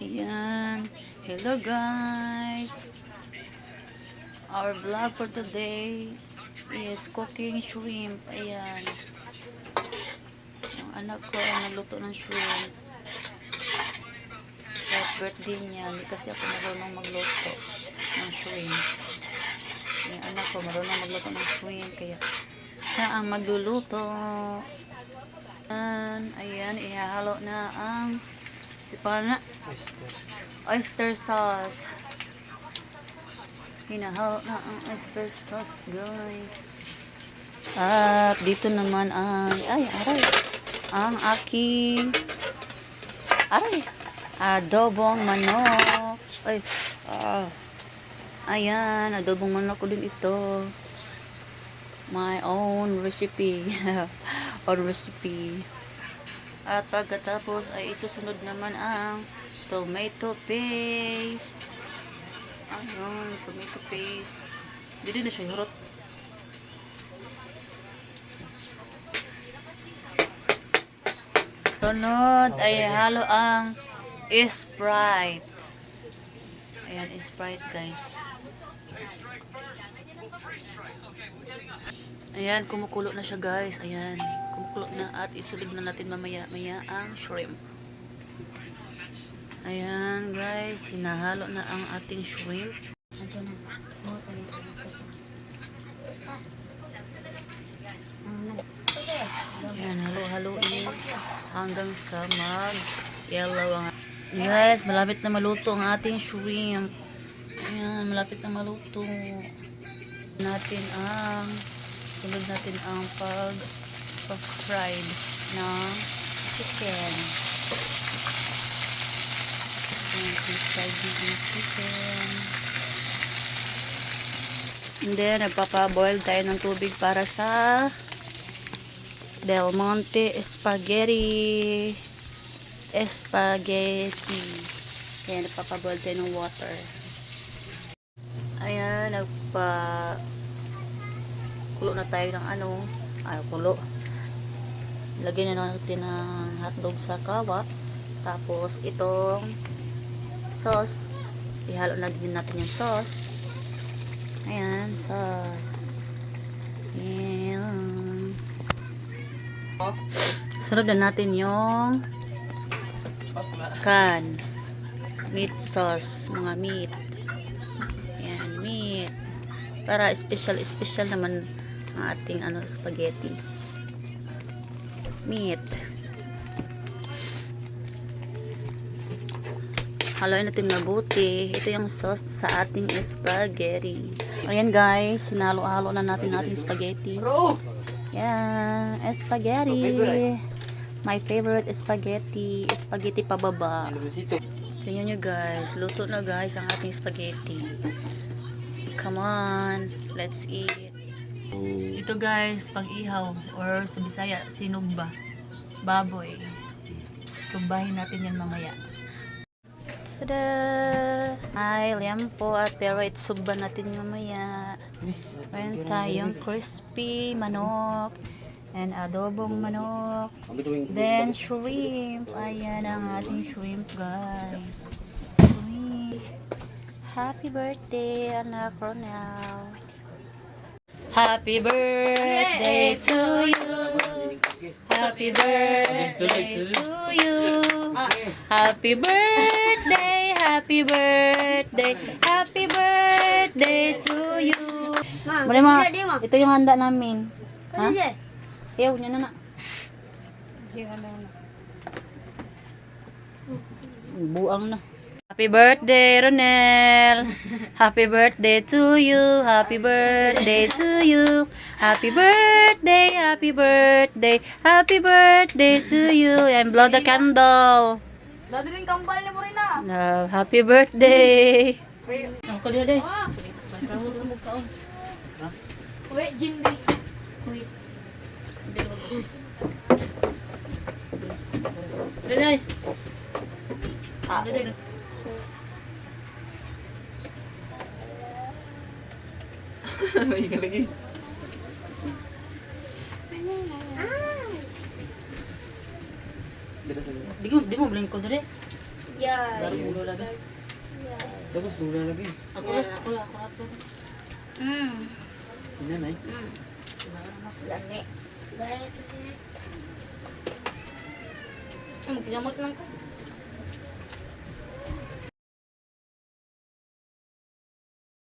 Ayan. Hello guys. Our vlog for today is cooking shrimp. Ayan. Yung anak ko ay naluto ng shrimp. At birthday niya. Hindi kasi ako marunong magluto ng shrimp. Yung anak ko marunong magluto ng shrimp. Kaya siya ang magluluto. Ayan. Ayan. Ihahalo na ang na oyster sauce. Hinahalo na ang oyster sauce, guys. At dito naman ang, ay, aray, ang aking, aray, adobong manok. Ay, ah, ayan, adobong manok ko din ito. My own recipe. own recipe. At pagkatapos ay isusunod naman ang tomato paste. Ayun, tomato paste. Hindi na siya hurot. Sunod ay halo ang Sprite. Ayan, Sprite guys. Ayan, kumukulo na siya guys. Ayan, kumukulo na at isulog na natin mamaya-maya ang shrimp. Ayan guys, hinahalo na ang ating shrimp. Ayan, halo-haloin hanggang sa mag-yellow Guys, malapit na maluto ang ating shrimp. Ayan, malapit na maluto. Natin ang sunod natin ang pag pag-fried ng chicken. Ayan, fried yung chicken. And then, nagpapaboil tayo ng tubig para sa Del Monte Spaghetti. Spaghetti. Ayan, nagpapaboil tayo ng water. Ayan, nagpa kulo na tayo ng ano, ay kulo. Lagyan na natin ng hotdog sa kawa. Tapos itong sauce. Ihalo na din natin yung sauce. Ayan, sauce. Ayan. Sunod na natin yung kan meat sauce, mga meat. Ayan, meat. Para special, special naman ang ating ano, spaghetti. Meat. Haluin natin mabuti. Ito yung sauce sa ating spaghetti. Ayan guys, hinalo-halo na natin ating spaghetti. Yan, spaghetti. My favorite spaghetti. Spaghetti pababa. Tingnan nyo guys, luto na guys ang ating spaghetti. Come on, let's eat. Ito guys, pang ihaw or sa Bisaya, sinugba. Baboy. Subahin natin yan mamaya. Tada! Ay, liampo at pero itsugba natin mamaya. Meron tayong crispy manok and adobong manok. Then, shrimp. Ayan ang ating shrimp, guys. Happy birthday, anak Ronel. Happy birthday to you. Happy birthday to you. Happy birthday, happy birthday, happy birthday to you. Muli ma, ito yung handa namin. Ha? Ayaw, niya na na. Buang na. Happy birthday, Ronel. Happy birthday to you. Happy birthday to you. Happy birthday, happy birthday, happy birthday to you. And blow the candle. Dati din kambal ni mo rin na. Uh, happy birthday. Ako dia deh. Wait, Jimby. Wait. Dai. Ah, dai Lagi lagi. Di mo di mo bling ko dire. Yeah. Dari ulo lagi. Tapos lula lagi. Ako na, ako na, ako na to. Hmm. Si nanay. Hmm. Lami. Dahil. Magkilamot lang ko.